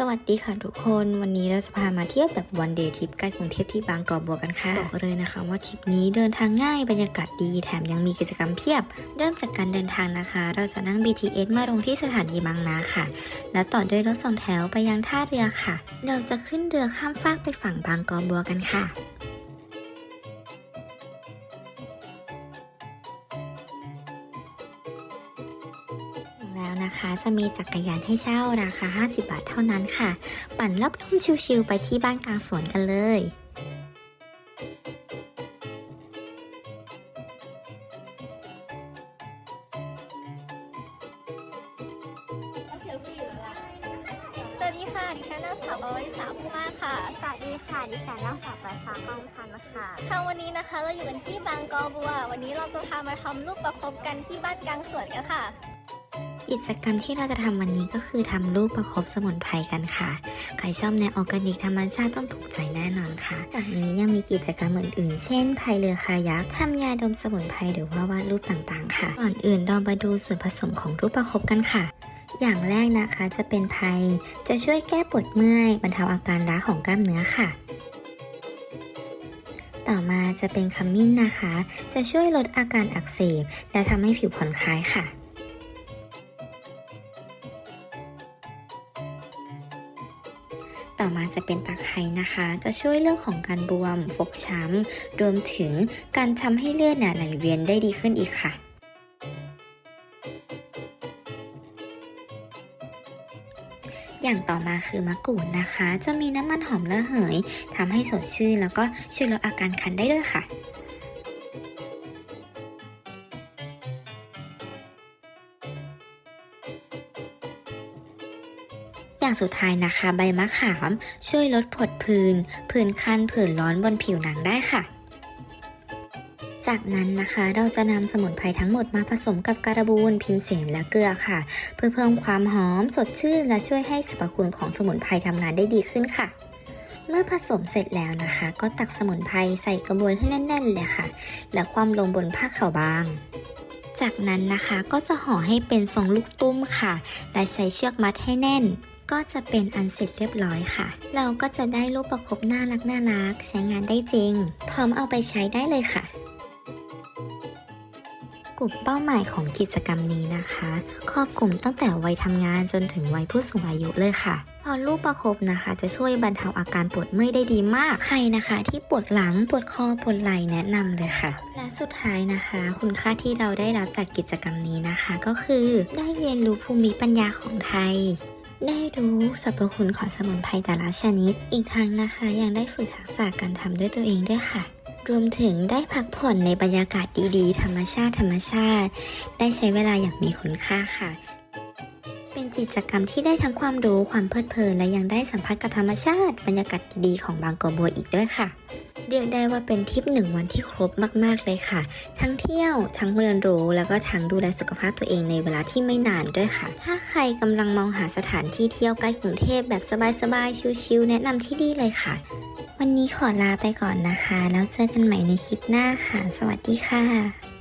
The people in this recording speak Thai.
สวัสดีค่ะทุกคนวันนี้เราจะพามาเที่ยวแบบวันเดย์ทริปใกล้กรุงเทพที่บางกอกบัวกันค่ะบอกเลยนะคะว่าทริปนี้เดินทางง่ายบรรยากาศดีแถมยังมีกิจกรรมเพียบ เริ่มจากการเดินทางนะคะ เราจะนั่ง BTS มาลงที่สถานีบางนาค่ะ แล้วต่อด้วยรถสองแถวไปยังท่าเรือค่ะ เราจะขึ้นเรือข้ามฟากไปฝั่งบางกอกบัวกันค่ะ แล้วนะคะ จะมีจักรยานให้เช่าราคา 50 บาทเท่านั้นค่ะ ปั่นรอบทุ่มชิวๆไปที่บ้านกลางสวนกันเลยสวัสดีค่ะ ดิฉันนางสาวบวริษาผู้มาค่ะ สวัสดีค่ะ ดิฉันนางสาวปลายฟ้ากองพันธ์ค่ะค่ะวันนี้นะคะ เราอยู่กันที่บางกอบัว วันนี้เราจะพามาทำลูกประคบกันที่บ้านกลางสวนกันค่ะ กิจกรรมที่เราจะทำวันนี้ก็คือทำรูปประคบสมุนไพรกันค่ะ ใครชอบแนวออร์แกนิกธรรมชาติต้องถูกใจแน่นอนค่ะ จากนี้ยังมีกิจกรรมอื่นๆ เช่นพายเรือคายักทำยาดมสมุนไพรหรือว่าวาดรูปต่างๆ ค่ะ ก่อนอื่นเรามาดูส่วนผสมของรูปประคบกันค่ะอย่างแรกนะคะจะเป็นไพรจะช่วยแก้ปวดเมื่อยบรรเทาอาการล้าของกล้ามเนื้อค่ะ ต่อมาจะเป็นขมิ้นนะคะ จะช่วยลดอาการอักเสบ และทำให้ผิวผ่อนคลายค่ะ ต่อมาจะเป็นตะไคร้นะคะ จะช่วยเรื่องของการบวม ฟกช้ำ รวมถึงการทำให้เลือดเนี่ยไหลเวียนได้ดีขึ้นอีกค่ะอย่างต่อมาคือมะกรูดนะคะ จะมีน้ำมันหอมระเหยทำให้สดชื่นแล้วก็ช่วยลดอาการคันได้ด้วยค่ะ อย่างสุดท้ายนะคะ ใบมะขาม ช่วยลดผดผื่นผื่นคันผื่นร้อนบนผิวหนังได้ค่ะ จากนั้นนะคะเราจะนำสมุนไพรทั้งหมดมาผสมกับการบูนพิมเสนและเกลือค่ะ เพื่อเพิ่มความหอมสดชื่น และช่วยให้สรรพคุณของสมุนไพรทำงานได้ดีขึ้นค่ะเมื่อผสมเสร็จแล้วนะคะ ก็ตักสมุนไพรใส่กระบวยให้แน่น ๆ เลยค่ะ แล้วคว่ำลงบนผ้าขาวบาง จากนั้นนะคะก็จะห่อให้เป็นทรงลูกตุ้มค่ะ และใช้เชือกมัดให้แน่น ก็จะเป็นอันเสร็จเรียบร้อยค่ะ เราก็จะได้รูปประคบน่ารักน่ารักใช้งานได้จริง พร้อมเอาไปใช้ได้เลยค่ะกลุ่มเป้าหมายของกิจกรรมนี้นะคะ ครอบคลุมตั้งแต่วัยทำงานจนถึงวัยผู้สูงอายุเลยค่ะพอรูปประคบนะคะ จะช่วยบรรเทาอาการปวดเมื่อยได้ดีมากใครนะคะ ที่ปวดหลังปวดคอปวดไหล่แนะนำเลยค่ะ และสุดท้ายนะคะ คุณค่าที่เราได้รับจากกิจกรรมนี้นะคะ ก็คือได้เรียนรู้ภูมิปัญญาของไทย ได้รู้สรรพคุณของสมุนไพรแต่ละชนิด อีกทั้งนะคะยังได้ฝึกทักษะการทำด้วยตัวเองด้วยค่ะ รวมถึงได้พักผ่อนในบรรยากาศดีๆ ธรรมชาติธรรมชาติ ได้ใช้เวลาอย่างมีคุณค่าค่ะ เป็นกิจกรรมที่ได้ทั้งความรู้ความเพลิดเพลินและยังได้สัมผัสกับธรรมชาติ บรรยากาศดีๆของบางกอกบัวอีกด้วยค่ะ เรียกได้ว่าเป็นทริปหนึ่งวันที่ครบมากๆเลยค่ะ ทั้งเที่ยวทั้งเรียนรู้แล้วก็ทั้งดูแลสุขภาพตัวเองในเวลาที่ไม่นานด้วยค่ะ ถ้าใครกำลังมองหาสถานที่เที่ยวใกล้กรุงเทพแบบสบายๆชิลๆแนะนำที่นี่เลยค่ะ วันนี้ขอลาไปก่อนนะคะ แล้วเจอกันใหม่ในคลิปหน้าค่ะ สวัสดีค่ะ